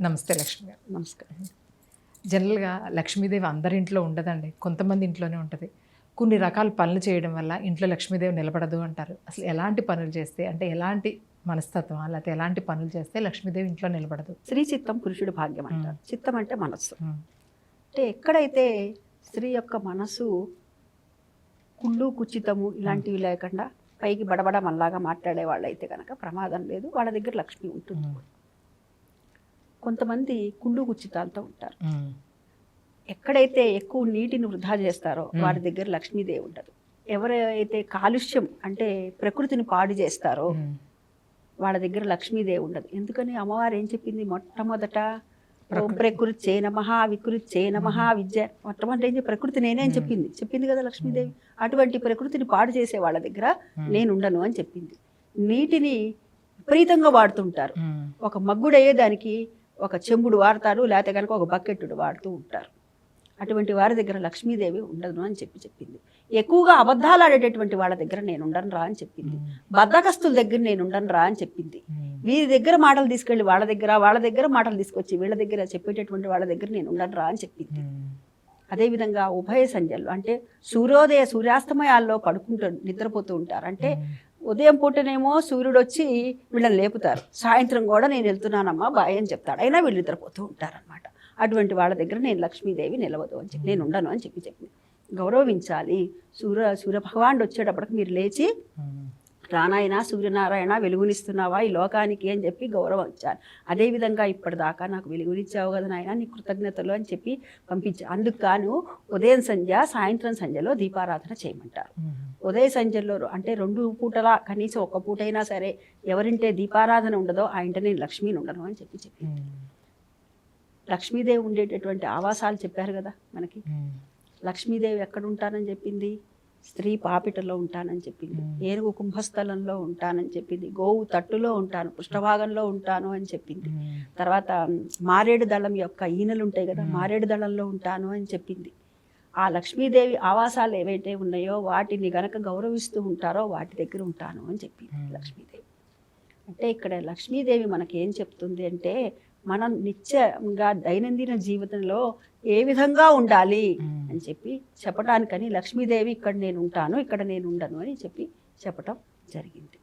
నమస్తే లక్ష్మి గారు. నమస్కారం. జనరల్గా లక్ష్మీదేవి అందరి ఇంట్లో ఉండదండి. కొంతమంది ఇంట్లోనే ఉంటుంది. కొన్ని రకాల పనులు చేయడం వల్ల ఇంట్లో లక్ష్మీదేవి నిలబడదు అంటారు. అసలు ఎలాంటి పనులు చేస్తే అంటే ఎలాంటి మనస్తత్వం లేకపోతే ఎలాంటి పనులు చేస్తే లక్ష్మీదేవి ఇంట్లో నిలబడదు? స్త్రీ చిత్తం పురుషుడి భాగ్యం అంటారు. చిత్తం అంటే మనస్సు. అంటే ఎక్కడైతే స్త్రీ యొక్క మనసు కుళ్ళు కుచితము ఇలాంటివి లేకుండా పైకి బడబడ మల్లాగా మాట్లాడే వాళ్ళైతే కనుక ప్రమాదం లేదు. వాళ్ళ దగ్గర లక్ష్మి ఉంటుంది. కొంతమంది కుళ్ళు కుచితాలతో ఉంటారు. ఎక్కడైతే ఎక్కువ నీటిని వృధా చేస్తారో. వారి దగ్గర లక్ష్మీదేవి ఉండదు. ఎవరైతే కాలుష్యం అంటే ప్రకృతిని పాడు చేస్తారో వాళ్ళ దగ్గర లక్ష్మీదేవి ఉండదు. ఎందుకని అమ్మవారు ఏం చెప్పింది? మొట్టమొదట ప్రకృతి. ప్రకృతి. చే నమ వికృతి చే నమ విద్య. మొట్టమొదటి ఏం చెప్పి ప్రకృతి నేనే అని చెప్పింది. చెప్పింది కదా లక్ష్మీదేవి. అటువంటి ప్రకృతిని పాడు చేసే వాళ్ళ దగ్గర నేను ఉండను అని చెప్పింది. నీటిని విపరీతంగా వాడుతుంటారు. ఒక మగ్గుడయ్యే దానికి ఒక చెంబుడు వాడతారు లేకపోతే కనుక ఒక బకెట్టుడు వాడుతూ ఉంటారు. అటువంటి వారి దగ్గర లక్ష్మీదేవి ఉండదు అని చెప్పి చెప్పింది. ఎక్కువగా అబద్ధాలు ఆడేటటువంటి వాళ్ళ దగ్గర నేను ఉండను రా అని చెప్పింది. బద్దకస్తుల దగ్గర నేను ఉండను రా అని చెప్పింది. వీరి దగ్గర మాటలు తీసుకెళ్ళి వాళ్ళ దగ్గర వాళ్ళ దగ్గర మాటలు తీసుకొచ్చి వీళ్ళ దగ్గర చెప్పేటటువంటి వాళ్ళ దగ్గర నేను ఉండను రా అని చెప్పింది. అదేవిధంగా ఉభయ సంధ్యల్లో అంటే సూర్యోదయ సూర్యాస్తమయాల్లో పడుకుంటూ నిద్రపోతూ ఉంటారు. అంటే ఉదయం పూటనేమో సూర్యుడు వచ్చి వీళ్ళని లేపుతారు. సాయంత్రం కూడా నేను వెళ్తున్నానమ్మా బాయ్ అని చెప్తాడు. అయినా వీళ్ళు నిద్రపోతూ ఉంటారనమాట అటువంటి వాళ్ళ దగ్గర నేను లక్ష్మీదేవి నిలవదు అని చెప్పి నేను ఉండను అని చెప్పి చెప్పింది. గౌరవించాలి. సూర్య సూర్యభగవానుడు వచ్చేటప్పటికి మీరు లేచి రానాయన సూర్యనారాయణ వెలుగునిస్తున్నావా ఈ లోకానికి అని చెప్పి గౌరవం ఇచ్చాను అదేవిధంగా ఇప్పటిదాకా నాకు వెలుగునిచ్చావు కదా నాయన నీ కృతజ్ఞతలు అని చెప్పి పంపించాను అందుకు గాను ఉదయం సంధ్య సాయంత్రం సంధ్యలో దీపారాధన చేయమంటారు. ఉదయ సంధ్యలో అంటే రెండు పూటలా కనీసం ఒక పూటైనా సరే ఎవరింటే దీపారాధన ఉండదో ఆ ఇంట నేను లక్ష్మీని ఉండను అని చెప్పి చెప్పి. లక్ష్మీదేవి ఉండేటటువంటి ఆవాసాలు చెప్పారు కదా మనకి. లక్ష్మీదేవి ఎక్కడ ఉంటానని చెప్పింది? స్త్రీ పాపిటలో ఉంటానని చెప్పింది. ఏనుగు కుంభస్థలంలో ఉంటానని చెప్పింది. గోవు తట్టులో ఉంటాను పృష్ఠభాగంలో ఉంటాను అని చెప్పింది. తర్వాత మారేడు దళం యొక్క ఈనెలు ఉంటాయి కదా. మారేడు దళంలో ఉంటాను అని చెప్పింది. ఆ లక్ష్మీదేవి ఆవాసాలు ఏవైతే ఉన్నాయో వాటిని గనక గౌరవిస్తూ ఉంటారో వాటి దగ్గర ఉంటాను అని చెప్పింది మ్మ్. లక్ష్మీదేవి అంటే ఇక్కడ లక్ష్మీదేవి మనకి ఏం చెప్తుంది అంటే మనం నిత్యంగా దైనందిన జీవితంలో ఏ విధంగా ఉండాలి. అని చెప్పి చెప్పడానికని లక్ష్మీదేవి ఇక్కడ నేను ఉంటాను ఇక్కడ నేను ఉండను అని చెప్పి చెప్పటం జరిగింది